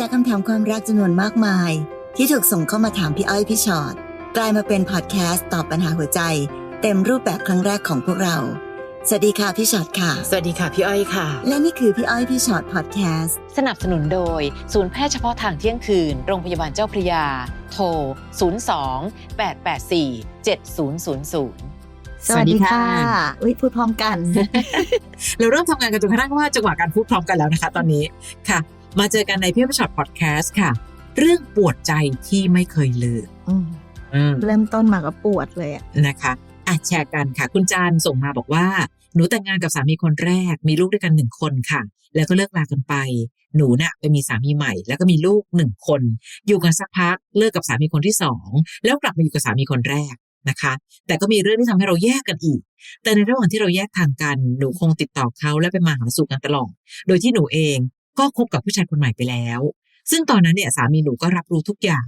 จากคำถามความรักจำนวนมากมาย ที่ถูกส่งเข้ามาถามพี่อ้อยพี่ชอ็อตกลายมาเป็นพอดแคสต์ตอบปัญหาหัวใจ เต็มรูปแบบครั้งแรกของพวกเรา สวัสดีค่ะพี่ชอ็อตค่ะ สวัสดีค่ะพี่อ้อยค่ะ และนี่คือพี่อ้อยพี่ชอ็อตพอดแคสต์สนับสนุนโดย ศูนย์แพทย์เฉพาะทางเที่ยงคืน โรงพยาบาลเจ้าพระยา โทร 02 884 7000สวัสดีค่ะอุ้ยพูดพร้อมกัน เราเริ่มทำงานกันจนกระทั่งว่าจังหวะการพูดพร้อมกันแล้วนะคะ ตอนนี้ค่ะ มาเจอกันในพี่อ้อยช็อตพอดแคสต์ค่ะ เรื่องปวดใจที่ไม่เคยลืมอืมอืมเริ่มต้นมาก็ปวดเลยอะนะคะอะแชร์กันค่ะ คุณจานส่งมาบอกว่า หนูแต่งงานกับสามีคนแรก มีลูกด้วยกันหนึ่งคนค่ะ แล้วก็เลิกลากันไป หนูน่ะไปมีสามีใหม่ แล้วก็มีลูกหนึ่งคน อยู่กันสักพักเลิกกับสามีคนที่สองแล้วกลับมาอยู่กับสามีคนแรกนะคะ แต่ก็มีเรื่องที่ทำให้เราแยกกันอีก แต่ในระหว่างที่เราแยกทางกัน หนูคงติดต่อเขาและไปมาหาสู่กันตลอด โดยที่หนูเอง ก็คบกับผู้ชายคนใหม่ไปแล้ว ซึ่งตอนนั้นเนี่ยสามีหนูก็รับรู้ทุกอย่าง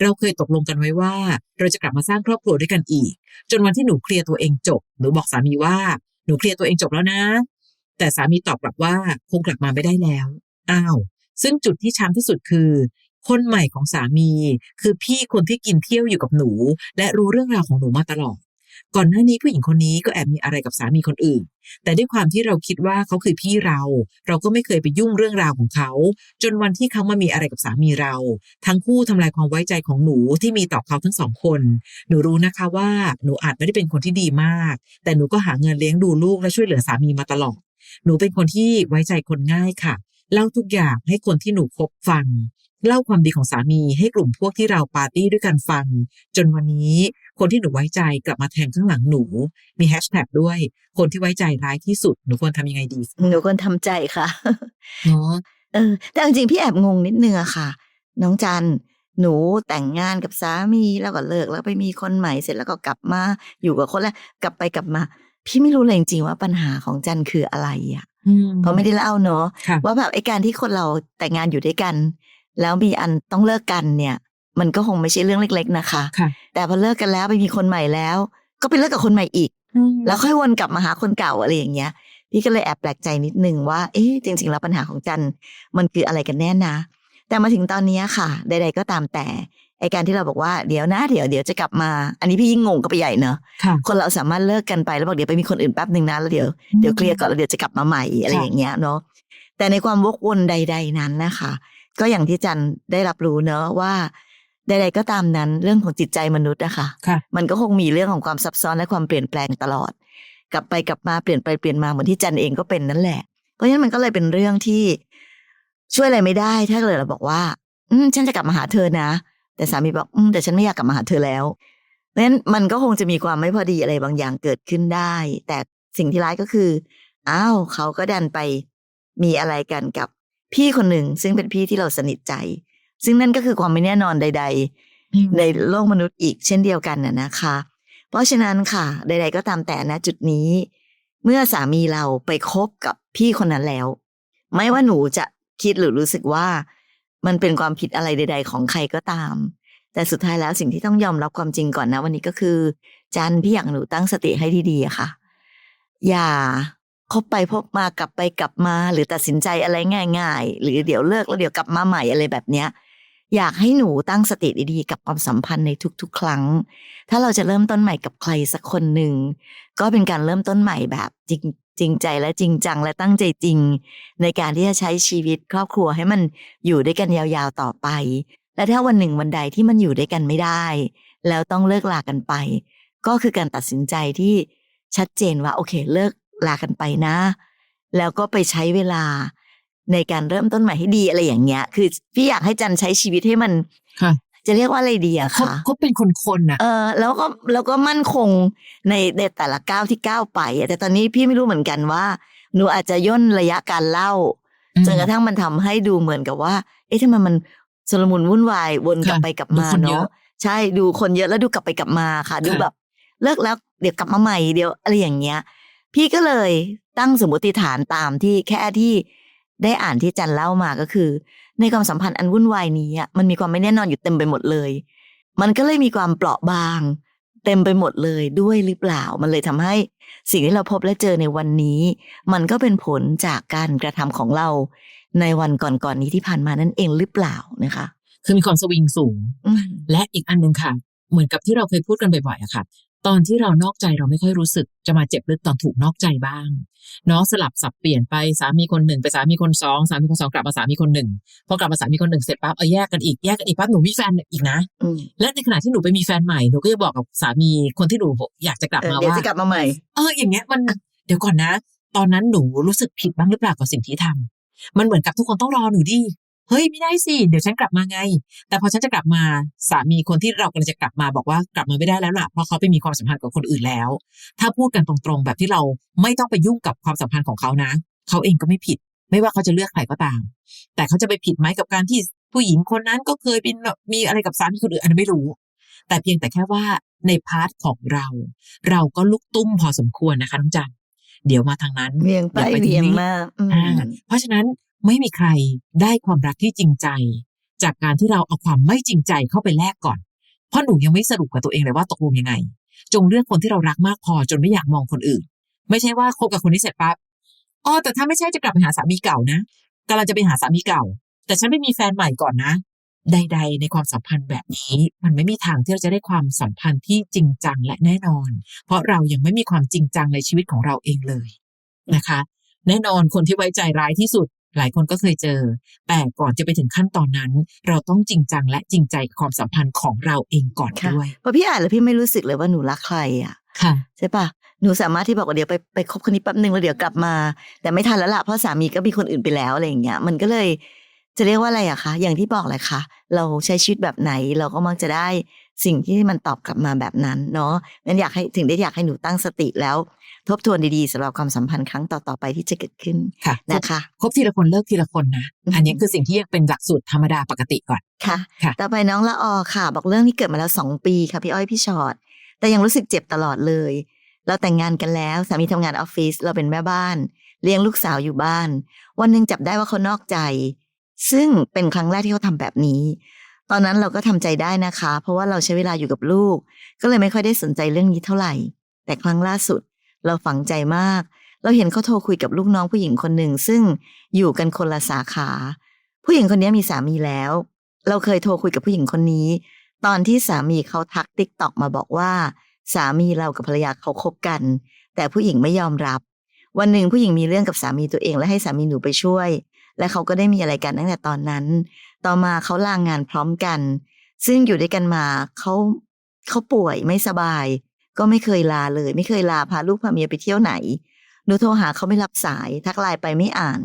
เราเคยตกลงกันไว้ว่า เราจะกลับมาสร้างครอบครัวด้วยกันอีก จนวันที่หนูเคลียร์ตัวเองจบ หนูบอกสามีว่าหนูเคลียร์ตัวเองจบแล้วนะ แต่สามีตอบกลับว่าคงกลับมาไม่ได้แล้วอ้าวซึ่งจุดที่ช้ำที่สุดคือ คนใหม่ของสามี คือพี่คนที่กินเที่ยวอยู่กับหนู และรู้เรื่องราวของหนูมาตลอด ก่อนหน้านี้ผู้หญิงคนนี้ก็แอบมีอะไรกับสามีคนอื่น แต่ด้วยความที่เราคิดว่าเขาคือพี่เรา เราก็ไม่เคยไปยุ่งเรื่องราวของเขา จนวันที่เขามามีอะไรกับสามีเรา ทั้งคู่ทำลายความไว้ใจของหนูที่มีต่อเขาทั้งสองคน หนูรู้นะคะว่าหนูอาจไม่ได้เป็นคนที่ดีมาก แต่หนูก็หาเงินเลี้ยงดูลูกและช่วยเหลือสามีมาตลอดหนูเป็นคนที่ไว้ใจคนง่ายค่ะ เล่าทุกอย่างให้คนที่หนูคบฟัง เล่าความดีของสามีให้กลุ่มพวกที่เราปาร์ตี้ด้วยกันฟัง จนวันนี้คนที่หนูไว้ใจกลับมาแทงข้างหลังหนู มีแฮชแท็กด้วย คนที่ไว้ใจร้ายที่สุดหนูควรทำยังไงดีหนูควรทำใจค่ะเนาะเออแต่จริงๆพี่แอบงงนิดนึงอะค่ะ น้องจันหนูแต่งงานกับสามีแล้วก็เลิกแล้วไปมีคนใหม่เสร็จแล้วก็กลับมาอยู่กับคนแรกกลับไปกลับมา พี่ไม่รู้เลยจริงๆว่าปัญหาของจันคืออะไรอะ เพราะไม่ได้เล่าเนอะค่ะว่าแบบไอ้การที่คนเราแต่งงานอยู่ด้วยกัน แล้วมีอันต้องเลิกกันเนี่ย มันก็คงไม่ใช่เรื่องเล็ก ๆ นะคะค่ะแต่พอเลิกกันแล้วไปมีคนใหม่แล้ว ก็ไปเลิกกับคนใหม่อีก แล้วค่อยวนกลับมาหาคนเก่าอะไรอย่างเงี้ยพี่ก็เลยแอบแปลกใจนิดนึงว่า เอ๊ะจริง ๆ แล้วปัญหาของจันมันคืออะไรกันแน่นะ แต่มาถึงตอนนี้ค่ะ ใด ๆ ก็ตามแต่ไอการที่เราบอกว่าเดี๋ยวนะเดี๋ยวเดี๋ยวจะกลับมา อันนี้พี่ยิ่งงงก็ไปใหญ่เนอะค่ะคนเราสามารถเลิกกันไปแล้วบอกเดี๋ยวไปมีคนอื่นแป๊บหนึ่งนะแล้วเดี๋ยวเดี๋ยวเคลียร์ก่อนแล้วเดี๋ยวจะกลับมาใหม่อะไรค่ะอย่างเงี้ยเนาะแต่ในความวกวนใด ๆนั้นนะคะ ก็อย่างที่จันได้รับรู้เนอะว่าใดๆก็ตามนั้นเรื่องของจิตใจมนุษย์นะคะค่ะมันก็คงมีเรื่องของความซับซ้อนและความเปลี่ยนแปลงตลอด กลับไปกลับมาเปลี่ยนไปเปลี่ยนมาเหมือนที่จันเองก็เป็นนั่นแหละเพราะฉะนั้นมันก็เลยเป็นเรื่องที่ ช่วยอะไรไม่ได้ถ้าเกิดเราบอกว่า อืมฉันจะกลับมาหาเธอนะ แต่สามีบอกอืมแต่ฉันไม่อยากกลับมาหาเธอแล้วเพราะฉะนั้นมันก็คงจะมีความไม่พอดีอะไรบางอย่างเกิดขึ้นได้ แต่สิ่งที่ร้ายก็คืออ้าวเขาก็ดันไปมีอะไรกันกับพี่คนหนึ่ง ซึ่งเป็นพี่ที่เราสนิทใจ ซึ่งนั่นก็คือความไม่แน่นอนใด ๆ ในโลกมนุษย์อีกเช่นเดียวกันน่ะนะคะ เพราะฉะนั้นค่ะ ใด ๆ ก็ตามแต่นะจุดนี้ เมื่อสามีเราไปคบกับพี่คนนั้นแล้ว ไม่ว่าหนูจะ คิดหรือรู้สึกว่า มันเป็นความผิดอะไรใด ๆ ของใครก็ตาม แต่สุดท้ายแล้วสิ่งที่ต้องยอมรับความจริงก่อนนะ วันนี้ก็คือ จันพี่อยากหนูตั้งสติให้ดีๆค่ะ อย่าคบไปพบมากลับไปกลับมา หรือตัดสินใจอะไรง่าย ๆ หรือเดี๋ยวเลิกแล้วเดี๋ยวกลับมาใหม่อะไรแบบเนี้ยอยากให้หนูตั้งสติดีๆกับความสัมพันธ์ในทุกๆ ครั้ง ถ้าเราจะเริ่มต้นใหม่กับใครสักคนหนึ่ง ก็เป็นการเริ่มต้นใหม่แบบจริง จริงใจและจริงจังและตั้งใจจริง ในการที่จะใช้ชีวิตครอบครัวให้มันอยู่ด้วยกันยาวๆต่อไป และถ้าวันหนึ่งวันใดที่มันอยู่ด้วยกันไม่ได้ แล้วต้องเลิกลากันไป ก็คือการตัดสินใจที่ชัดเจนว่าโอเคเลิกลากันไปนะ แล้วก็ไปใช้เวลาในการเริ่มต้นใหม่ให้ดีอะไรอย่างเงี้ย คือพี่อยากให้จันใช้ชีวิตให้มัน จะเรียกว่าอะไรดีอะเขาคะเขาเป็นคนคนๆน่ะ เออแล้วก็แล้วก็มั่นคงในในแต่ละก้าวที่ก้าวไปอะแต่ตอนนี้พี่ไม่รู้เหมือนกันว่า หนูอาจจะย่นระยะการเล่าอืมจนกระทั่งมันทำให้ดูเหมือนกับว่า เอ๊ะทำไมมันสลมุนวุ่นวายวนกลับค่ะไปกลับดูมาคนเยเนาะอะใช่ดูคนเยอะแล้วดูกลับไปกลับมาค่ะ ดูค่ะ แบบเลิกแล้วเดี๋ยวกลับมาใหม่เดี๋ยวอะไรอย่างเงี้ย พี่ก็เลยตั้งสมมติฐานตามที่แค่ที่ได้อ่านที่จันเล่ามาก็คือ ในความสัมพันธ์อันวุ่นวายนี้อะมันมีความไม่แน่นอนอยู่เต็มไปหมดเลย มันก็เลยมีความเปราะบาง เต็มไปหมดเลยด้วยหรือเปล่า มันเลยทำให้สิ่งที่เราพบและเจอในวันนี้ มันก็เป็นผลจากการกระทำของเรา ในวันก่อนๆนี้ที่ผ่านมานั่นเองหรือเปล่านะคะ คือมีความสวิงสูงอืมและอีกอันหนึ่งค่ะ เหมือนกับที่เราเคยพูดกันบ่อยๆอะค่ะ ตอนที่เรานอกใจเราไม่ค่อยรู้สึกจะมาเจ็บลึกตอนถูกนอกใจบ้างเนาะสลับสับเปลี่ยนไปสามีคนหนึ่งไปสามีคนสองสามีคนสองกลับมาสามีคนหนึ่งพอกลับมาสามีคนหนึ่งเสร็จปั๊บเอาแยกกันอีกแยกกันอีกปั๊บหนูมีแฟนอีกนะอืมและในขณะที่หนูไปมีแฟนใหม่หนูก็จะบอกกับสามีคนที่หนูอยากจะกลับเออมาเดี๋ยวว่าจะกลับมาใหม่เอออย่างเงี้ยมันเดี๋ยวก่อนนะ ตอนนั้นหนูรู้สึกผิดบ้างหรือเปล่ากับสิ่งที่ทำมันเหมือนกับทุกคนต้องรอหนูดิ เฮ้ยไม่ได้สิ เดี๋ยวฉันกลับมาไง แต่พอฉันจะกลับมาสามีคนที่เรากำลังจะกลับมาบอกว่ากลับมาไม่ได้แล้วล่ะเพราะเขาไปมีความสัมพันธ์กับคนอื่นแล้ว ถ้าพูดกันตรงๆ แบบที่เราไม่ต้องไปยุ่งกับความสัมพันธ์ของเขานะ เขาเองก็ไม่ผิด ไม่ว่าเขาจะเลือกใครก็ตาม แต่เขาจะไปผิดไหมกับการที่ผู้หญิงคนนั้นก็เคยเป็นแบบมีอะไรกับสามีคนอื่นอันนั้นไม่รู้ แต่เพียงแต่แค่ว่าในพาร์ทของเรา เราก็ลุกตุ้มพอสมควรนะคะน้องจันเดี๋ยวมาทางนั้นเวียงไปดี๋วเวียงนี้มาอืมอ่าเพราะฉะนั้น ไม่มีใครได้ความรักที่จริงใจ จากการที่เราเอาความไม่จริงใจเข้าไปแลกก่อน เพราะหนูยังไม่สรุปกับตัวเองเลยว่าตกลงยังไง จงเลือกคนที่เรารักมากพอจนไม่อยากมองคนอื่น ไม่ใช่ว่าคบกับคนนี้เสร็จปั๊บอ๋อแต่ถ้าไม่ใช่จะกลับไปหาสามีเก่านะกำลังจะไปหาสามีเก่า แต่ฉันไม่มีแฟนใหม่ก่อนนะ ใด ๆ ในความสัมพันธ์แบบนี้ มันไม่มีทางที่เราจะได้ความสัมพันธ์ที่จริงจังและแน่นอน เพราะเรายังไม่มีความจริงจังในชีวิตของเราเองเลยนะคะ แน่นอนคนที่ไว้ใจร้ายที่สุด หลายคนก็เคยเจอ แต่ก่อนจะไปถึงขั้นตอนนั้น เราต้องจริงจังและจริงใจกับความสัมพันธ์ของเราเองก่อนค่ะด้วยพอพี่อ่านแล้วพี่ไม่รู้สึกเลยว่าหนูรักใครอะค่ะใช่ปะหนูสามารถที่บอกว่าเดี๋ยวไปไปคบคนนี้แป๊บหนึ่งแล้วเดี๋ยวกลับมา แต่ไม่ทันแล้วล่ะเพราะสามีก็มีคนอื่นไปแล้วอะไรอย่างเงี้ยมันก็เลยจะเรียกว่าอะไรอะคะ อย่างที่บอกเลยค่ะ เราใช้ชีวิตแบบไหนเราก็มักจะได้ สิ่งที่มันตอบกลับมาแบบนั้นเนาะงั้นอยากให้ถึงได้อยากให้หนูตั้งสติแล้ว ทบทวนดีๆสำหรับความสัมพันธ์ครั้งต่อๆไปที่จะเกิดขึ้นค่ะนะคะคบทีละคนเลิกทีละคนนะอือฮึอันนี้คือสิ่งที่ยังเป็นหลักสูตรธรรมดาปกติก่อนค่ะค่ะต่อไปน้องละออค่ะ บอกเรื่องที่เกิดมาแล้วสองปีค่ะพี่อ้อยพี่ชอ็อตแต่ยังรู้สึกเจ็บตลอดเลย เราแต่งงานกันแล้วสามีทำงานออฟฟิศเราเป็นแม่บ้าน เลี้ยงลูกสาวอยู่บ้าน วันหนึ่งจับได้ว่าเขานอกใจซึ่งเป็นครั้งแรกที่เขาทำแบบนี้ ตอนนั้นเราก็ทำใจได้นะคะ เพราะว่าเราใช้เวลาอยู่กับลูก ก็เลยไม่ค่อยได้สนใจเรื่องนี้เท่าไหร่ แต่ครั้งล่าสุด เราฝังใจมาก เราเห็นเขาโทรคุยกับลูกน้องผู้หญิงคนหนึ่ง ซึ่งอยู่กันคนละสาขา ผู้หญิงคนนี้มีสามีแล้ว เราเคยโทรคุยกับผู้หญิงคนนี้ ตอนที่สามีเขาทักติ๊กตอกมาบอกว่า สามีเรากับภรรยาเขาคบกัน แต่ผู้หญิงไม่ยอมรับ วันหนึ่งผู้หญิงมีเรื่องกับสามีตัวเองและให้สามีหนูไปช่วย และเขาก็ได้มีอะไรกันตั้งแต่ตอนนั้น ต่อมาเขาลางงานพร้อมกัน ซึ่งอยู่ด้วยกันมาเขาเขาป่วยไม่สบาย ก็ไม่เคยลาเลย ไม่เคยลาพาลูกพาเมียไปเที่ยวไหนหนูโทรหาเขาไม่รับสายทักไลน์ไปไม่อ่าน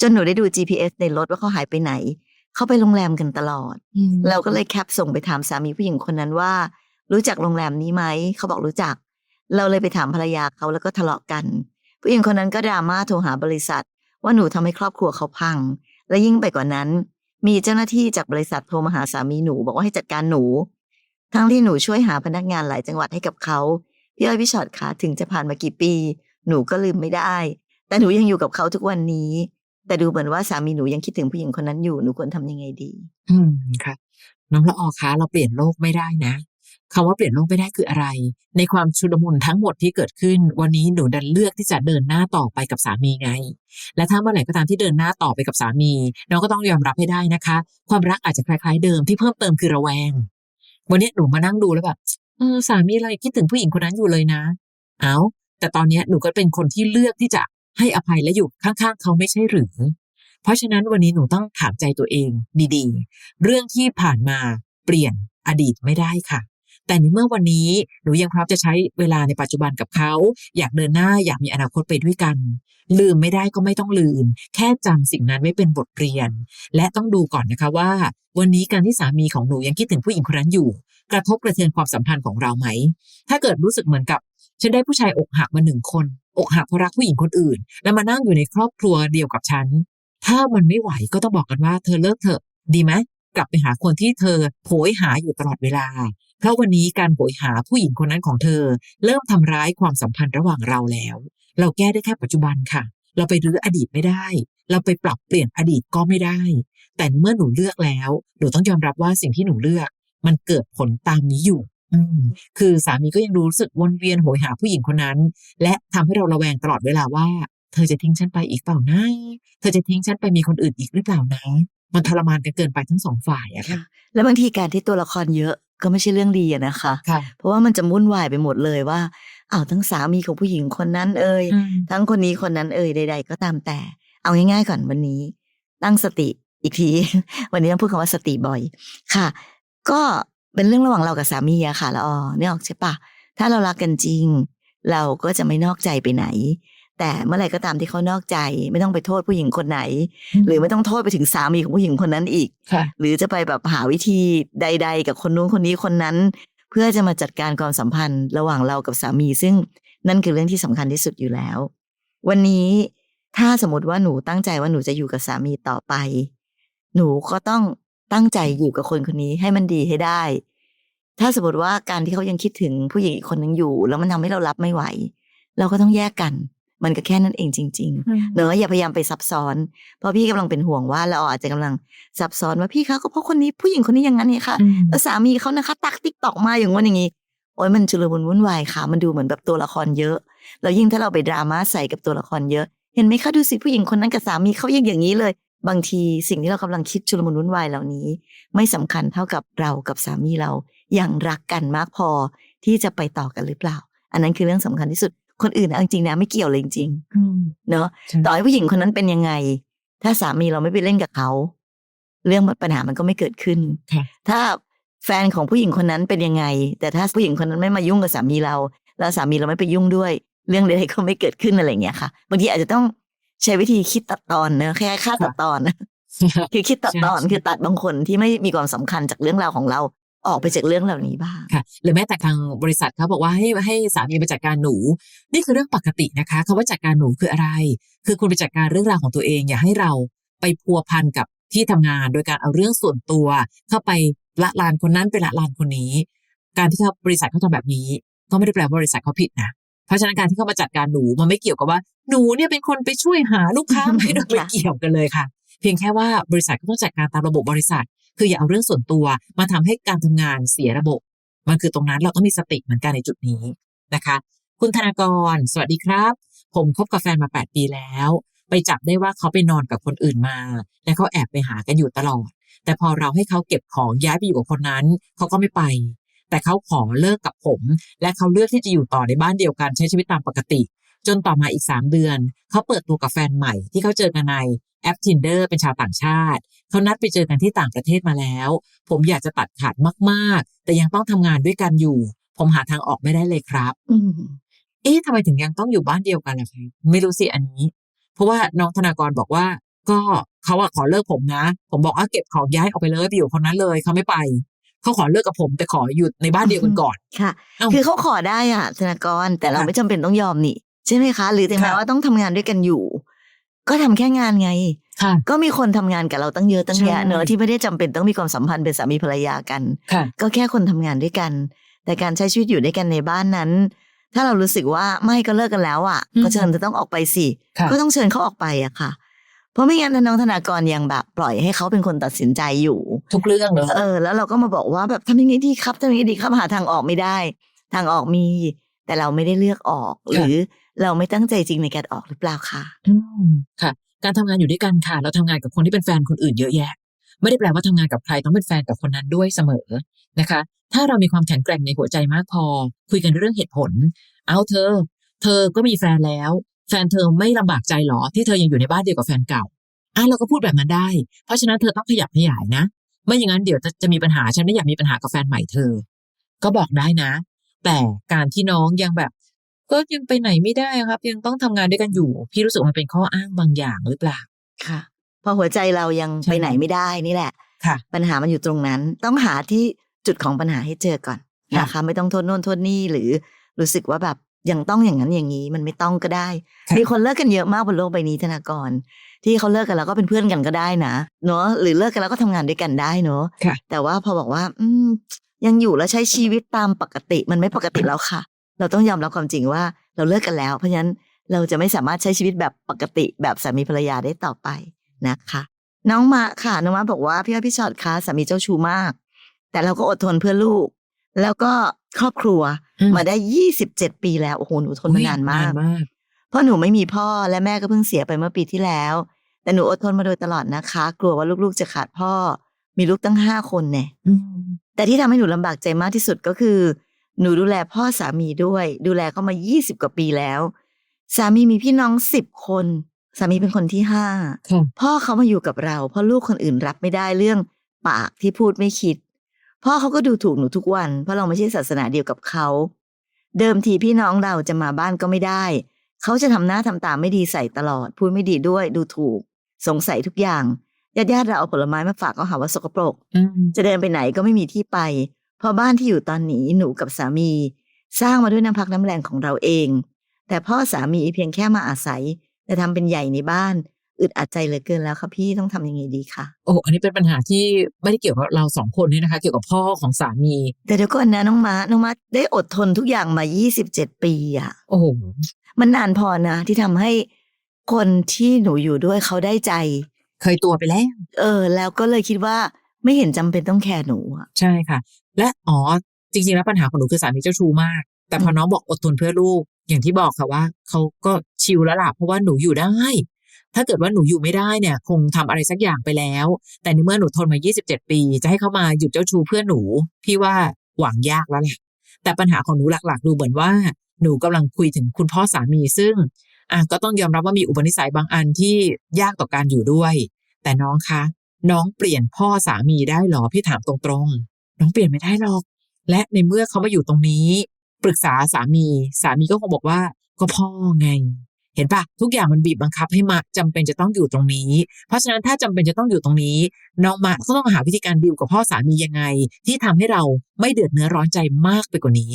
จนหนูได้ดู GPS ในรถว่าเขาหายไปไหน เขาไปโรงแรมกันตลอด เราก็เลยแคปส่งไปถามสามีผู้หญิงคนนั้นว่า รู้จักโรงแรมนี้ไหมเขาบอกรู้จัก เราเลยไปถามภรรยาเขาแล้วก็ทะเลาะกัน ผู้หญิงคนนั้นก็ดราม่าโทรหาบริษัท ว่าหนูทำให้ครอบครัวเขาพัง และยิ่งไปกว่านั้น มีเจ้าหน้าที่จากบริษัทโทรมาหาสามีหนูบอกว่าให้จัดการหนู ทั้งที่หนูช่วยหาพนักงานหลายจังหวัดให้กับเขาพี่อ้อยพี่ชอตคะถึงจะผ่านมากี่ปี หนูก็ลืมไม่ได้ แต่หนูยังอยู่กับเขาทุกวันนี้ แต่ดูเหมือนว่าสามีหนูยังคิดถึงผู้หญิงคนนั้นอยู่หนูควรทำยังไงดี อืมค่ะ น้องละออคะเราเปลี่ยนโลกไม่ได้นะ คำว่าเปลี่ยนโลกไม่ได้คืออะไร ในความชุลมุนทั้งหมดที่เกิดขึ้น วันนี้หนูดันเลือกที่จะเดินหน้าต่อไปกับสามีไง และถ้าเมื่อไหร่ก็ตามที่เดินหน้าต่อไปกับสามีน้องก็ต้องยอมรับให้ได้นะคะ ความรักอาจจะคล้ายๆเดิมที่เพิ่มเติมคือระแวง วันนี้หนูมานั่งดูแล้วแบบเออสามีเรายังคิดถึงผู้หญิงคนนั้นอยู่เลยนะ เอาแต่ตอนนี้หนูก็เป็นคนที่เลือกที่จะให้อภัยและอยู่ข้างๆ เขาไม่ใช่หรือ เพราะฉะนั้นวันนี้หนูต้องถามใจตัวเองดีๆ เรื่องที่ผ่านมาเปลี่ยนอดีตไม่ได้ค่ะ แต่ในเมื่อวันนี้หนูยังพร้อมจะใช้เวลาในปัจจุบันกับเขา อยากเดินหน้าอยากมีอนาคตไปด้วยกัน ลืมไม่ได้ก็ไม่ต้องลืม แค่จำสิ่งนั้นไว้เป็นบทเรียน และต้องดูก่อนนะคะว่า วันนี้การที่สามีของหนูยังคิดถึงผู้หญิงคนนั้นอยู่ กระทบกระเทือนความสัมพันธ์ของเราไหม ถ้าเกิดรู้สึกเหมือนกับ ฉันได้ผู้ชายอกหักมาหนึ่งคนอกหักเพราะรักผู้หญิงคนอื่น แล้วมานั่งอยู่ในครอบครัวเดียวกับฉัน ถ้ามันไม่ไหวก็ต้องบอกกันว่าเธอเลิกเถอะดีไหม กลับไปหาคนที่เธอโหยหาอยู่ตลอดเวลา เพราะวันนี้การโหยหาผู้หญิงคนนั้นของเธอ เริ่มทำร้ายความสัมพันธ์ระหว่างเราแล้ว เราแก้ได้แค่ปัจจุบันค่ะ เราไปรื้ออดีตไม่ได้ เราไปปรับเปลี่ยนอดีตก็ไม่ได้ แต่เมื่อหนูเลือกแล้วหนูต้องยอมรับว่าสิ่งที่หนูเลือก มันเกิดผลตามนี้อยู่อืคือสามีก็ยังรู้สึกวนเวียนโหยหาผู้หญิงคนนั้น และทำให้เราระแวงตลอดเวลาว่า เธอจะทิ้งฉันไปอีกเปล่านะ เธอจะทิ้งฉันไปมีคนอื่นอีกหรือเปล่านะ มันทรมานกันเกินไปทั้งสองฝ่ายอะค่ะ แล้วบางทีการที่ตัวละครเยอะก็ไม่ใช่เรื่องดีอะนะคะ ค่ะ เพราะว่ามันจะวุ่นวายไปหมดเลยว่าอ้าวทั้งสามีของผู้หญิงคนนั้นเอ่ยอืมทั้งคนนี้คนนั้นเอ่ยใด ๆ ก็ตามแต่ เอาง่ายๆก่อนวันนี้ ตั้งสติอีกที วันนี้ต้องพูดคำว่าสติบ่อยค่ะ ก็เป็นเรื่องระหว่างเรากับสามีอะค่ะละออเนี่ยออกใช่ปะถ้าเรารักกันจริง เราก็จะไม่นอกใจไปไหน แต่เมื่อไหร่ก็ตามที่เขานอกใจไม่ต้องไปโทษผู้หญิงคนไหน หรือไม่ต้องโทษไปถึงสามีของผู้หญิงคนนั้นอีกค่ะหรือจะไปแบบหาวิธีใด ๆ กับคนนู้นคนนี้คนนั้น เพื่อจะมาจัดการความสัมพันธ์ระหว่างเรากับสามี ซึ่งนั่นคือเรื่องที่สำคัญที่สุดอยู่แล้ว วันนี้ถ้าสมมติว่าหนูตั้งใจว่าหนูจะอยู่กับสามีต่อไป หนูก็ต้องตั้งใจอยู่กับคนคนนี้ให้มันดีให้ได้ ถ้าสมมติว่าการที่เขายังคิดถึงผู้หญิงอีกคนนึงอยู่ แล้วมันทำให้เรารับไม่ไหว เราก็ต้องแยกกัน มันก็แค่นั้นเองจริง ๆ เนอะอย่าพยายามไปซับซ้อน เพราะพี่กำลังเป็นห่วงว่าเราอาจจะกำลังซับซ้อนว่าพี่คะก็เพราะคนนี้ผู้หญิงคนนี้อย่างนั้นนี่ค่ะอืมแล้วสามีเขานะคะ ตักติ๊กตอกมาอย่างว่าอย่างนี้โอ้ยมันชุลมุนวุ่นวายค่ะ มันดูเหมือนแบบตัวละครเยอะ แล้วยิ่งถ้าเราไปดราม่าใส่กับตัวละครเยอะ เห็นไหมคะดูสิผู้หญิงคนนั้นกับสามีเขายังอย่างนี้เลย บางทีสิ่งที่เรากำลังคิดชุลมุนวุ่นวายเหล่านี้ ไม่สำคัญเท่ากับเรากับสามีเรายังรักกันมากพอที่จะไปต่อกันหรือเปล่า อันนั้นคือเรื่องสำคัญที่สุด คนอื่นเอาจริงๆนะไม่เกี่ยวเลยจริงๆอืมเนอะใช่ต่อให้ผู้หญิงคนนั้นเป็นยังไง ถ้าสามีเราไม่ไปเล่นกับเขา เรื่องปัญหามันก็ไม่เกิดขึ้นค่ะถ้าแฟนของผู้หญิงคนนั้นเป็นยังไง แต่ถ้าผู้หญิงคนนั้นไม่มายุ่งกับสามีเรา แล้วสามีเราไม่ไปยุ่งด้วย เรื่องใดๆก็ไม่เกิดขึ้นอะไรอย่างเงี้ยค่ะบางทีอาจจะต้องใช้วิธีคิดตัดตอนเนอะแค่ค่าตัดตอนนะคือคิดตัดตอนใช่คือตัดบางคนที่ไม่มีความสำคัญจากเรื่องราวของเรา ออกไปจากเรื่องเหล่านี้บ้างค่ะหรือแม้แต่ทางบริษัทเขาบอกว่าให้ให้สามีไปจัดการหนู นี่คือเรื่องปกตินะคะคำว่าจัดการหนูคืออะไร คือคุณไปจัดการเรื่องราวของตัวเอง อย่าให้เราไปพัวพันกับที่ทำงาน โดยการเอาเรื่องส่วนตัว เข้าไปละลานคนนั้นไปละลานคนนี้ การที่เขาบริษัทเขาทำแบบนี้ ก็ไม่ได้แปลว่าบริษัทเขาผิดนะเพราะฉะนั้นการที่เขามาจัดการหนูมันไม่เกี่ยวกับว่าหนูเนี่ยเป็นคนไปช่วยหาลูกค้าไม่ได้ไม่เกี่ยวกันเลยค่ะ เพียงแค่ว่าบริษัทก็ต้องจัดการตามระบบบริษัท คืออย่าเอาเรื่องส่วนตัวมาทำให้การทำงานเสียระบบ มันคือตรงนั้นเราต้องมีสติเหมือนกันในจุดนี้นะคะ คุณธนากร สวัสดีครับ ผมคบกับแฟนมา 8 ปีแล้ว ไปจับได้ว่าเขาไปนอนกับคนอื่นมา และเขาแอบไปหากันอยู่ตลอด แต่พอเราให้เขาเก็บของย้ายไปอยู่กับคนนั้น เขาก็ไม่ไป แต่เขาขอเลิกกับผม และเขาเลือกที่จะอยู่ต่อในบ้านเดียวกันใช้ชีวิตตามปกติ จนต่อมาอีก 3 เดือน เขาเปิดตัวกับแฟนใหม่ที่เขาเจอกันในแอป Tinder เป็นชาวต่างชาติ เขานัดไปเจอกันที่ต่างประเทศมาแล้ว ผมอยากจะตัดขาดมากๆ แต่ยังต้องทำงานด้วยกันอยู่ ผมหาทางออกไม่ได้เลยครับอืมเอ๊ะทำไมถึงยังต้องอยู่บ้านเดียวกันล่ะครับไม่รู้สิอันนี้ เพราะว่าน้องธนากรบอกว่า ก็เขาอะขอเลิกผมนะ ผมบอกว่าเก็บของย้ายออกไปเลยไปอยู่กับคนนั้นเลยเขาไม่ไปเขาขอเลิกกับผมแต่ขออยู่ในบ้านเดียวกันก่อน ค่ะเอ้าคือเขาขอได้อะธนากรแต่เราค่ะไม่จำเป็นต้องยอมนี่ ใช่ไหมคะ หรือถึงแม้ค่ะว่าต้องทำงานด้วยกันอยู่ ก็ทำแค่งานไงค่ะก็มีคนทำงานกับเราตั้งเยอะตั้งแยะใช่เนอะที่ไม่ได้จำเป็นต้องมีความสัมพันธ์เป็นสามีภรรยากันค่ะก็แค่คนทำงานด้วยกัน แต่การใช้ชีวิตอยู่ด้วยกันในบ้านนั้น ถ้าเรารู้สึกว่าไม่ก็เลิกกันแล้วอะอืมก็เชิญจะต้องออกไปสิค่ะก็ต้องเชิญเขาออกไปอะค่ะ เพราะไม่งั้นน้องธนากรยังแบบปล่อยให้เขาเป็นคนตัดสินใจอยู่ ทุกเรื่องเลยเออแล้วเราก็มาบอกว่าแบบทำยังไงดีครับทำยังไงดีครับหาทางออกไม่ได้ ทางออกมี แต่เราไม่ได้เลือกออกหรือ เราไม่ตั้งใจจริงในการออกหรือเปล่าคะค่ะ การทำงานอยู่ด้วยกันค่ะ เราทำงานกับคนที่เป็นแฟนคนอื่นเยอะแยะ ไม่ได้แปลว่าทำงานกับใครต้องเป็นแฟนกับคนนั้นด้วยเสมอนะคะ ถ้าเรามีความแข็งแกร่งในหัวใจมากพอ คุยกันเรื่องเหตุผล เอาเธอ เธอก็มีแฟนแล้ว แฟนเธอไม่ลำบากใจหรอ ที่เธอยังอยู่ในบ้านเดียวกับแฟนเก่าอะเราก็พูดแบบนั้นได้ เพราะฉะนั้นเธอต้องขยับขยายนะ ไม่อย่างนั้นเดี๋ยวจะจะมีปัญหาฉันไม่อยากมีปัญหากับแฟนใหม่เธอ ก็บอกได้นะ แต่การที่น้องยังแบบ ก็ยังไปไหนไม่ได้ครับ ยังต้องทำงานด้วยกันอยู่ พี่รู้สึกว่ามันเป็นข้ออ้างบางอย่างหรือเปล่าค่ะ พอหัวใจเรายังใช่ไปไหนไม่ได้นี่แหละ ค่ะ ปัญหามันอยู่ตรงนั้น ต้องหาที่จุดของปัญหาให้เจอก่อนค่ะนะคะไม่ต้องโทษโน่นโทษนี่หรือรู้สึกว่าแบบยังต้องอย่างนั้นอย่างนี้มันไม่ต้องก็ได้ค่ะมีคนเลิกกันเยอะมากบนโลกใบนี้ธนากร ที่เขาเลิกกันแล้วก็เป็นเพื่อนกันก็ได้นะเนาะหรือเลิกกันแล้วก็ทำงานด้วยกันได้เนาะค่ะแต่ว่าพอบอกว่า อืมยังอยู่แล้วใช้ชีวิตตามปกติมันไม่ปกติแล้วค่ะ เราต้องยอมรับความจริงว่าเราเลิกกันแล้ว เพราะฉะนั้นเราจะไม่สามารถใช้ชีวิตแบบปกติแบบสามีภรรยาได้ต่อไปนะคะ น้องมาค่ะน้องมาบอกว่าพี่อ้อยพี่ชอตคะสามีเจ้าชู้มาก แต่เราก็อดทนเพื่อลูก แล้วก็ครอบครัวอืมมาได้ยี่สิบเจ็ดปีแล้วโอ้โหหนูทนมานานมากมากเพราะหนูไม่มีพ่อและแม่ก็เพิ่งเสียไปเมื่อปีที่แล้ว แต่หนูอดทนมาโดยตลอดนะคะ กลัวว่าลูกๆจะขาดพ่อ มีลูกตั้งห้าคนเนี่ยอืมแต่ที่ทำให้หนูลำบากใจมากที่สุดก็คือ หนูดูแลพ่อสามีด้วย ดูแลเขามา20กว่าปีแล้ว สามีมีพี่น้องสิบคน สามีเป็นคนที่ห้าค่ะพ่อเขามาอยู่กับเราเพราะลูกคนอื่นรับไม่ได้เรื่องปากที่พูดไม่คิด พ่อเขาก็ดูถูกหนูทุกวัน เพราะเราไม่ใช่ศาสนาเดียวกับเขา เดิมทีพี่น้องเราจะมาบ้านก็ไม่ได้ เขาจะทำหน้าทำตาไม่ดีใส่ตลอด พูดไม่ดีด้วย ดูถูก สงสัยทุกอย่างญาติญาติๆเราเอาผลไม้มาฝากก็หาว่าสกปรกอืมจะเดินไปไหนก็ไม่มีที่ไป เพราะบ้านที่อยู่ตอนนี้หนูกับสามี สร้างมาด้วยน้ำพักน้ำแรงของเราเอง แต่พ่อสามีเพียงแค่มาอาศัย แต่ทำเป็นใหญ่ในบ้านอึดอัดใจเหลือเกินแล้วค่ะพี่ต้องทำยังไงดีคะโอ้อันนี้เป็นปัญหาที่ไม่ได้เกี่ยวกับเราสองคนนี่นะคะ เกี่ยวกับพ่อของสามี แต่เดี๋ยวก่อนนะน้องมาน้องมาได้อดทนทุกอย่างมา 27 ปีอะโอ้โหมันนานพอนะ ที่ทำให้คนที่หนูอยู่ด้วยเขาได้ใจ เคยตัวไปแล้ว เออ แล้วก็เลยคิดว่า ไม่เห็นจำเป็นต้องแคร์หนูอะใช่ค่ะ และอ๋อจริงๆแล้วปัญหาของหนูคือสามีเจ้าชู้มาก แต่พอน้องบอกอดทนเพื่อลูก อย่างที่บอกค่ะว่าเขาก็ชิลแล้วล่ะเพราะว่าหนูอยู่ได้ ถ้าเกิดว่าหนูอยู่ไม่ได้เนี่ย คงทำอะไรสักอย่างไปแล้ว แต่ในเมื่อหนูทนมา 27 ปี จะให้เขามาหยุดเจ้าชู้เพื่อหนู พี่ว่าหวังยากแล้วแหละแต่ปัญหาของหนูหลักๆ ดูเหมือนว่าหนูกำลังคุยถึงคุณพ่อสามีซึ่งอะก็ต้องยอมรับว่ามีอุปนิสัยบางอันที่ยากต่อการอยู่ด้วย แต่น้องคะ น้องเปลี่ยนพ่อสามีได้หรอพี่ถามตรงๆ น้องเปลี่ยนไม่ได้หรอก และในเมื่อเขามาอยู่ตรงนี้ ปรึกษาสามีสามีก็คงบอกว่า ก็พ่อไง เห็นปะทุกอย่างมันบีบบังคับให้มาจำเป็นจะต้องอยู่ตรงนี้ เพราะฉะนั้นถ้าจำเป็นจะต้องอยู่ตรงนี้ น้องมาก็ต้องหาวิธีการดิวกับพ่อสามียังไง ที่ทำให้เราไม่เดือดเนื้อร้อนใจมากไปกว่านี้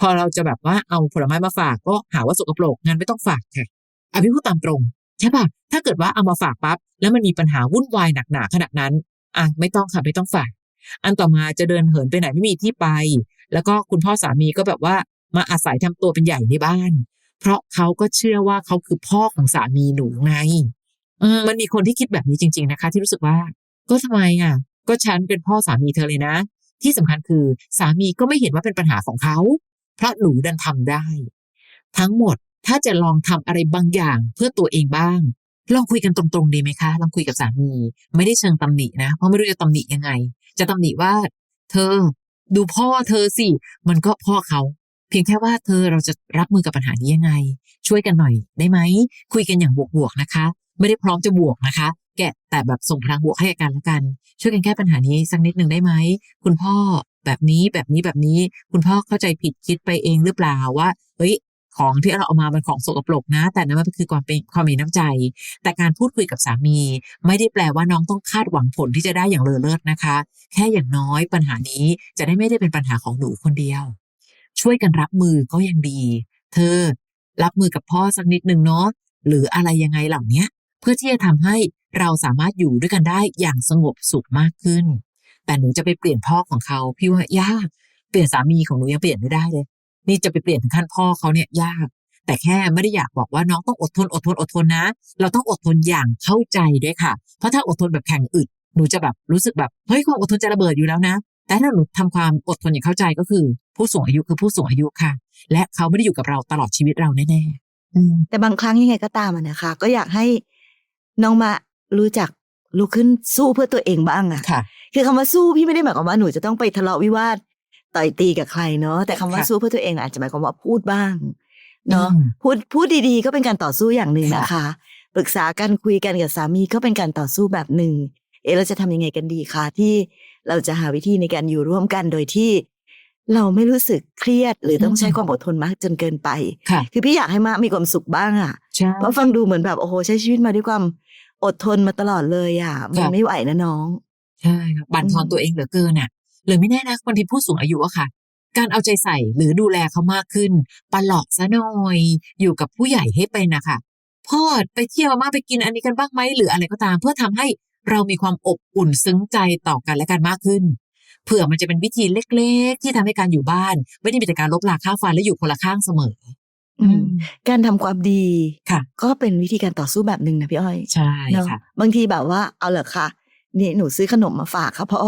พอเราจะแบบว่าเอาผลไม้มาฝากก็หาว่าสกปรกงั้นไม่ต้องฝากค่ะอภิพูดตามตรง ใช่ปะถ้าเกิดว่าเอามาฝากปั๊บแล้วมันมีปัญหาวุ่นวายหนักหนาขนาดนั้นอะไม่ต้องค่ะไม่ต้องฝาก อันต่อมาจะเดินเหินไปไหนไม่มีที่ไป แล้วก็คุณพ่อสามีก็แบบว่ามาอาศัยทำตัวเป็นใหญ่ในบ้าน เพราะเขาก็เชื่อว่าเขาคือพ่อของสามีหนูไงอืมมันมีคนที่คิดแบบนี้จริง ๆนะคะ ที่รู้สึกว่า ก็ทำไมอะ ก็ฉันเป็นพ่อสามีเธอเลยนะ ที่สำคัญคือสามีก็ไม่เห็นว่าเป็นปัญหาของเขาเพราะหนูดันทำได้ ทั้งหมด ถ้าจะลองทำอะไรบางอย่างเพื่อตัวเองบ้าง ลองคุยกันตรงๆดีไหมคะ ลองคุยกับสามี ไม่ได้เชิงตำหนินะ เพราะไม่รู้จะตำหนิยังไง จะตำหนิว่า เธอ ดูพ่อเธอสิ มันก็พ่อเขา เพียงแค่ว่าเธอเราจะรับมือกับปัญหานี้ยังไง ช่วยกันหน่อยได้ไหม คุยกันอย่างบวกๆนะคะ ไม่ได้พร้อมจะบวกนะคะ แกะแต่แบบส่งพลังบวกให้กันแล้วกัน ช่วยกันแก้ปัญหานี้สักนิดหนึ่งได้ไหม คุณพ่อแบบนี้แบบนี้แบบนี้ คุณพ่อเข้าใจผิดคิดไปเองหรือเปล่าว่า เฮ้ย ของที่เราเอามามันของสกปรกนะ แต่นั่นมันคือความเป็นความมีน้ำใจ แต่การพูดคุยกับสามี ไม่ได้แปลว่าน้องต้องคาดหวังผลที่จะได้อย่างเลอเลิศนะคะ แค่อย่างน้อยปัญหานี้จะได้ไม่ได้เป็นปัญหาของหนูคนเดียว ช่วยกันรับมือก็ยังดี เธอรับมือกับพ่อสักนิดหนึ่งเนาะหรืออะไรยังไงเหล่าเนี้ยเพื่อที่จะทำให้เราสามารถอยู่ด้วยกันได้อย่างสงบสุขมากขึ้น แต่หนูจะไปเปลี่ยนพ่อของเขาพี่ว่ายากเปลี่ยนสามีของหนูยังเปลี่ยนไม่ได้เลย นี่จะไปเปลี่ยนถึงขั้นพ่อเขาเนี่ยยาก แต่แค่ไม่ได้อยากบอกว่าน้องต้องอดทนอดทนอดทนนะ เราต้องอดทนอย่างเข้าใจด้วยค่ะ เพราะถ้าอดทนแบบแข่งอึดหนูจะแบบรู้สึกแบบเฮ้ยความอดทนจะระเบิดอยู่แล้วนะ แต่ถ้าหนูทำความอดทนอย่างเข้าใจก็คือ ผู้สูงอายุคือผู้สูงอายุค่ะ และเขาไม่ได้อยู่กับเราตลอดชีวิตเราแน่ๆอืมแต่บางครั้งยังไงก็ตามอะนะคะ ก็อยากให้น้องมารู้จักลุกขึ้นสู้เพื่อตัวเองบ้างอะค่ะ คือคำว่าสู้พี่ไม่ได้หมายความว่าหนูจะต้องไปทะเลาะวิวาท ต่อยตีกับใครเนาะแต่คำว่าค่ะสู้เพื่อตัวเองอาจจะหมายความว่าพูดบ้างเนาะอืมพูดพูดดีๆ ก็เป็นการต่อสู้อย่างหนึ่งค่ะนะคะปรึกษากันคุยกันกับสามีก็เป็นการต่อสู้แบบหนึ่ง เอะเราจะทำยังไงกันดีคะที่เราจะหาวิธีในการอยู่ร่วมกันโดยที่ เราไม่รู้สึกเครียด หรือต้องใช้ความอดทนมากจนเกินไปค่ะคือพี่อยากให้มามีความสุขบ้างอะใช่เพราะฟังดูเหมือนแบบโอ้โหใช้ชีวิตมาด้วยความอดทนมาตลอดเลยอะมันค่ะไม่ไหวนะน้องใช่ครับบั่นทอนอืมตัวเองเหลือเกินอะ หรือไม่แน่นะคนที่ผู้สูงอายุอะค่ะ การเอาใจใส่หรือดูแลเขามากขึ้นปลอบซะหน่อย อยู่กับผู้ใหญ่ให้เป็นนะคะพ่อไปเที่ยวมาไปกินอันนี้กันบ้างไหมหรืออะไรก็ตาม เพื่อทำให้เรามีความอบอุ่นซึ้งใจต่อกันและกันมากขึ้น เผื่อมันจะเป็นวิธีเล็ก ๆ ที่ทำให้การอยู่บ้าน ไม่ได้มีแต่การลบลาข้าวฟันและอยู่คนละข้างเสมออืมการทำความดีค่ะ ก็เป็นวิธีการต่อสู้แบบหนึ่งนะพี่อ้อยใช่เนาะค่ะบางทีแบบว่าเอาเหรอคะนี่หนูซื้อขนมมาฝากค่ะพ่อ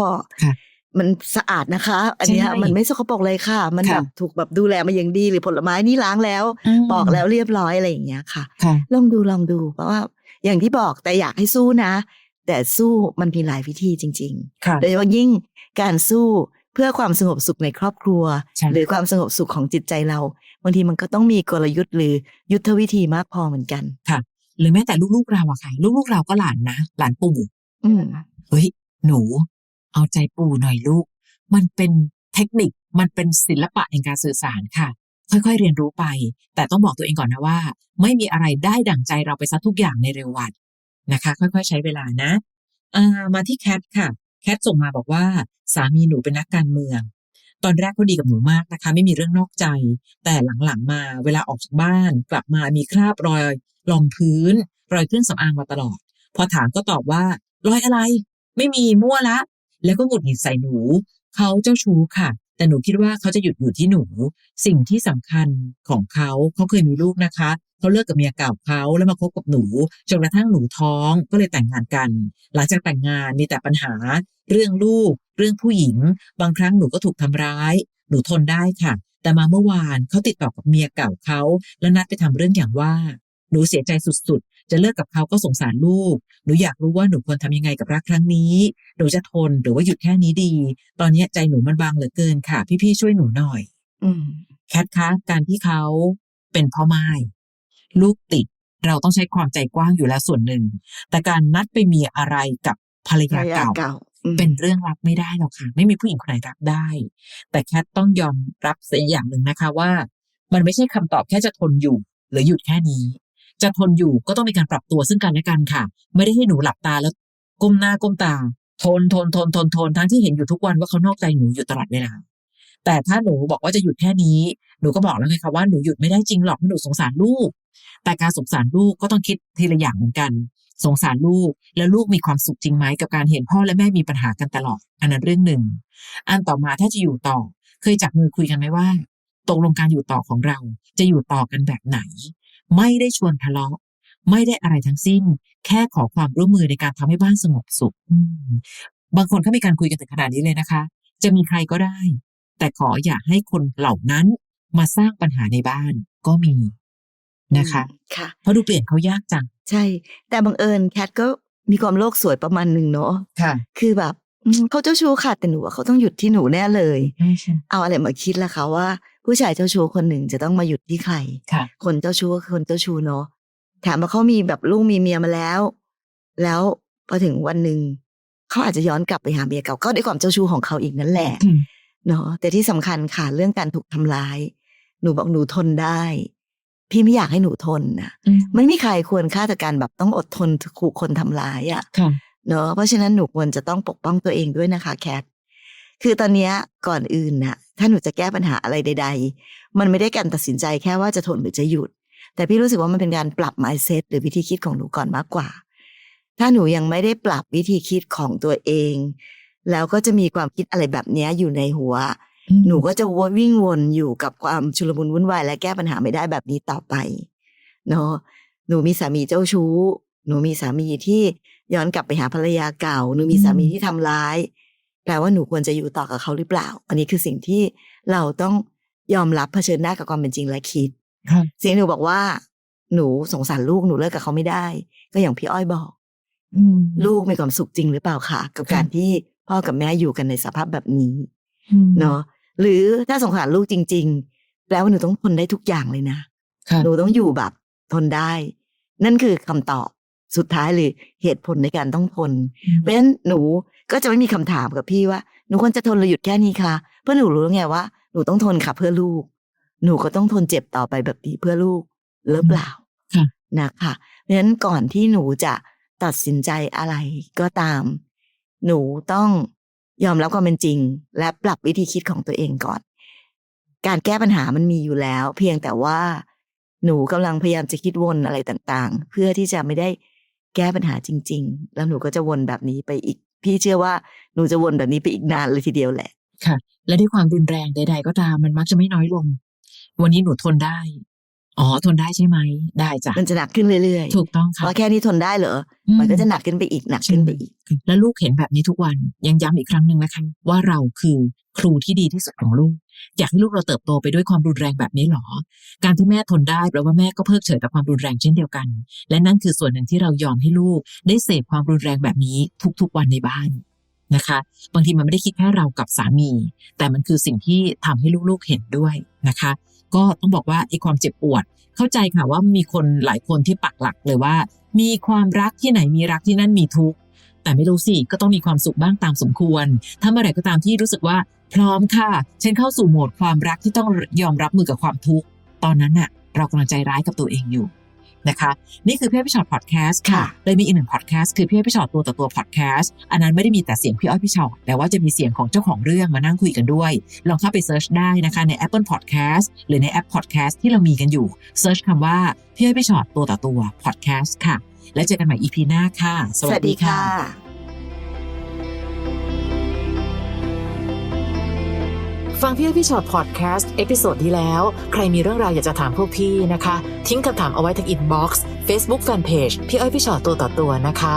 ค่ะ มันสะอาดนะคะ อันเนี้ยใช่มันไม่สกปรกเลยค่ะ มันค่ะแบบถูกแบบดูแลมาอย่างดีหรือผลไม้นี่ล้างแล้ว ปอกแล้วเรียบร้อยอะไรอย่างเงี้ยค่ะค่ะลองดูลองดูเพราะว่าอย่างที่บอกแต่อยากให้สู้นะ แต่สู้มันมีหลายวิธีจริงค่ะๆโดยเฉพาะยิ่งการสู้เพื่อความสงบสุขในครอบครัวใช่หรือความสงบสุขของจิตใจเราบางทีมันก็ต้องมีกลยุทธ์หรือยุทธวิธีมากพอเหมือนกันหรือแม้แต่ลูกๆเราอะค่ะ ลูกๆเราก็หลานนะ หลานปู่อืมเฮ้ยหนู เอาใจปู่หน่อยลูก มันเป็นเทคนิค มันเป็นศิลปะแห่งการสื่อสารค่ะ ค่อยๆเรียนรู้ไป แต่ต้องบอกตัวเองก่อนนะว่า ไม่มีอะไรได้ดั่งใจเราไปซะทุกอย่างในเร็ววันนะคะ ค่อยๆใช้เวลานะามาที่แคทค่ะ แคทส่งมาบอกว่า สามีหนูเป็นนักการเมือง ตอนแรกเขาดีกับหนูมากนะคะ ไม่มีเรื่องนอกใจ แต่หลังๆมาเวลาออกจากบ้าน กลับมามีคราบรอยรองพื้น รอยเครื่องสำอางมาตลอด พอถามก็ตอบว่ารอยอะไร ไม่มีมั่วละ แล้วก็หงุดหงิดใส่หนู เขาเจ้าชู้ค่ะ แต่หนูคิดว่าเขาจะหยุดอยู่ที่หนู สิ่งที่สำคัญของเขาเขาเคยมีลูกนะคะเขาเลิกกับเมียเก่าเขาแล้วมาคบกับหนูจนกระทั่งหนูท้องก็เลยแต่งงานกัน หลังจากแต่งงานมีแต่ปัญหา เรื่องลูก เรื่องผู้หญิง บางครั้งหนูก็ถูกทำร้าย หนูทนได้ค่ะ แต่มาเมื่อวานเขาติดต่อกับเมียเก่าเขาแล้วนัดไปทำเรื่องอย่างว่า หนูเสียใจสุด จะเลิกกับเขาก็สงสารลูก หนูอยากรู้ว่าหนูควรทำยังไงกับรักครั้งนี้ หนูจะทนหรือว่าหยุดแค่นี้ดี ตอนนี้ใจหนูมันบางเหลือเกินค่ะ พี่ๆช่วยหนูหน่อย อืมแคทคะการที่เขาเป็นพ่อไม้ลูกติดเราต้องใช้ความใจกว้างอยู่แล้วส่วนหนึ่ง แต่การนัดไปมีอะไรกับภรรยาเก่าเก่าอืมเป็นเรื่องรับไม่ได้หรอกค่ะ ไม่มีผู้หญิงคนไหนรับได้ แต่แคทต้องยอมรับเสียอย่างหนึ่งนะคะว่า มันไม่ใช่คำตอบแค่จะทนอยู่ หรือหยุดแค่นี้ จะทนอยู่ก็ต้องมีการปรับตัวซึ่งกันและกันค่ะ ไม่ได้ให้หนูหลับตาแล้วก้มหน้าก้มตา ทนทนทนทนทนทั้งที่เห็นอยู่ทุกวันว่าเขานอกใจหนูอยู่ตลอดเวลาแต่ถ้าหนูบอกว่าจะหยุดแค่นี้ หนูก็บอกแล้วไงคะว่าหนูหยุดไม่ได้จริงหรอกเพราะหนูสงสารลูก แต่การสงสารลูกก็ต้องคิดทีละอย่างเหมือนกัน สงสารลูกแล้วลูกมีความสุขจริงไหมกับการเห็นพ่อและแม่มีปัญหากันตลอด อันนั้นเรื่องหนึ่ง อันต่อมาถ้าจะอยู่ต่อ เคยจับมือคุยกันไหมว่าตกลงการอยู่ต่อของเราจะอยู่ต่อกันแบบไหน ไม่ได้ชวนทะเลาะ ไม่ได้อะไรทั้งสิ้น แค่ขอความร่วมมือในการทำให้บ้านสงบสุขอืมบางคนเขามีการคุยกันถึงขนาดนี้เลยนะคะ จะมีใครก็ได้ แต่ขออย่าให้คนเหล่านั้นมาสร้างปัญหาในบ้านก็มีนะคะค่ะเพราะดูเปลี่ยนเขายากจัง ใช่ แต่บังเอิญแคทก็มีความโลกสวยประมาณหนึ่งเนาะค่ะ คือแบบอืมเขาเจ้าชู้ค่ะแต่หนูว่าเขาต้องหยุดที่หนูแน่เลยใช่ใช่เอาอะไรมาคิดล่ะคะว่า ผู้ชายเจ้าชู้คนหนึ่งจะต้องมาหยุดที่ใครค่ะ คนเจ้าชู้ก็คือคนเจ้าชู้เนาะถามว่าเขามีแบบลูกมีเมียมาแล้ว แล้วพอถึงวันหนึ่งเขาอาจจะย้อนกลับไปหาเมียเก่าก็ด้วยความเจ้าชู้ของเขาอีกนั่นแหละอืมเนาะแต่ที่สำคัญค่ะเรื่องการถูกทำร้าย หนูบอกหนูทนได้ พี่ไม่อยากให้หนูทนนะอืมไม่มีใครควรค่าจากการแบบต้องอดทนถูกคนทำร้ายอะ่ะค่ะเนาะเพราะฉะนั้นหนูควรจะต้องปกป้องตัวเองด้วยนะคะ แคทคือตอนเนี้ยก่อนอื่นน่ะ ถ้าหนูจะแก้ปัญหาอะไรใด ๆ มันไม่ได้การตัดสินใจแค่ว่าจะทนหรือจะหยุด แต่พี่รู้สึกว่ามันเป็นการปรับ mindset หรือวิธีคิดของหนูก่อนมากกว่า ถ้าหนูยังไม่ได้ปรับวิธีคิดของตัวเอง แล้วก็จะมีความคิดอะไรแบบเนี้ยอยู่ในหัว หนูก็จะวนวิ่งวนอยู่กับความชุลมุนวุ่นวายและแก้ปัญหาไม่ได้แบบนี้ต่อไปเนาะหนูมีสามีเจ้าชู้ หนูมีสามีที่ย้อนกลับไปหาภรรยาเก่า หนูมีสามีที่ทำร้าย แปลว่าหนูควรจะอยู่ต่อกับเขาหรือเปล่า อันนี้คือสิ่งที่เราต้องยอมรับเผชิญหน้ากับความเป็นจริงและคิดค่ะสิ่งที่หนูบอกว่า หนูสงสารลูกหนูเลิกกับเขาไม่ได้ ก็อย่างพี่อ้อยบอกอืมลูกมีความสุขจริงหรือเปล่าคะกับการที่พ่อกับแม่อยู่กันในสภาพแบบนี้อืมเนาะหรือถ้าสงสารลูกจริง ๆ แปลว่าหนูต้องทนได้ทุกอย่างเลยนะค่ะหนูต้องอยู่แบบทนได้ นั่นคือคำตอบ สุดท้ายหรือเหตุผลในการต้องทน เพราะฉะนั้นหนูก็จะไม่มีคำถามกับพี่ว่าหนูควรจะทนหรือหยุดแค่นี้คะเพราะหนูรู้ไงว่าหนูต้องทนค่ะเพื่อลูก หนูก็ต้องทนเจ็บต่อไปแบบนี้เพื่อลูกหรือเปล่าค่ะนะคะเพราะฉะนั้นก่อนที่หนูจะตัดสินใจอะไรก็ตาม หนูต้องยอมรับความเป็นจริง และปรับวิธีคิดของตัวเองก่อน การแก้ปัญหามันมีอยู่แล้ว เพียงแต่ว่าหนูกำลังพยายามจะคิดวนอะไรต่างๆ เพื่อที่จะไม่ได้ แก้ปัญหาจริง ๆ แล้วหนูก็จะวนแบบนี้ไปอีก พี่เชื่อว่าหนูจะวนแบบนี้ไปอีกนานเลยทีเดียวแหละ ค่ะ และด้วยความรุนแรงใด ๆ ก็ตามมันมักจะไม่น้อยลง วันนี้หนูทนได้ อ๋อทนได้ใช่ไหมได้จ้ะมันจะหนักขึ้นเรื่อยๆถูกต้องค่ะว่าแค่นี้ทนได้เหรออืมันก็จะหนักขึ้นไปอีกหนักขึ้นไปอีก แล้วลูกเห็นแบบนี้ทุกวันยังย้ำอีกครั้งหนึ่งนะคะ ว่าเราคือครูที่ดีที่สุดของลูก อยากให้ลูกเราเติบโตไปด้วยความรุนแรงแบบนี้หรอ การที่แม่ทนได้แปลว่าแม่ก็เพิกเฉยต่อความรุนแรงเช่นเดียวกัน และนั่นคือส่วนหนึ่งที่เรายอมให้ลูก ได้เสพความรุนแรงแบบนี้ทุกๆวันในบ้านนะคะ บางทีมันไม่ได้คิดแค่เรากับสามี แต่มันคือสิ่งที่ทำให้ลูกๆเห็นด้วยนะคะ ก็ต้องบอกว่าไอ้ความเจ็บปวด เข้าใจค่ะว่ามีคนหลายคนที่ปักหลักเลยว่า มีความรักที่ไหนมีรักที่นั่นมีทุกข์แต่ไม่รู้สิก็ต้องมีความสุขบ้างตามสมควร ถ้าเมื่อไหร่ก็ตามที่รู้สึกว่าพร้อมค่ะ ฉันเข้าสู่โหมดความรักที่ต้องยอมรับมือกับความทุกข์ ตอนนั้นน่ะ เรากำลังใจร้ายกับตัวเองอยู่นะคะ นี่คือพี่อ้อยพี่ชอตพอดแคสต์ค่ะค่ะ เลยมีอีกหนึ่งพอดแคสต์คือพี่อ้อยพี่ชอตตัวต่อตัวพอดแคสต์ อันนั้นไม่ได้มีแต่เสียงพี่อ้อยพี่ชอตแต่ว่าจะมีเสียงของเจ้าของเรื่องมานั่งคุยกันด้วย ลองเข้าไปเซิร์ชได้นะคะใน Apple Podcast หรือในแอป Podcast ที่เรามีกันอยู่เซิร์ชคำว่าพี่อ้อยพี่ชอตตัวต่อตัวพอดแคสต์ค่ะ แล้วเจอกันใหม่ EP หน้าค่ะ สวัสดีค่ะ ฟังพี่อ้อยพี่ชอตพอดแคสต์เอพิโซดที่แล้ว ใครมีเรื่องราวอยากจะถามพวกพี่นะคะ ทิ้งคำถามเอาไว้ทางอินบ็อกซ์เฟซบุ๊กแฟนเพจพี่อ้อยพี่ชอตตัวต่อตัวนะคะ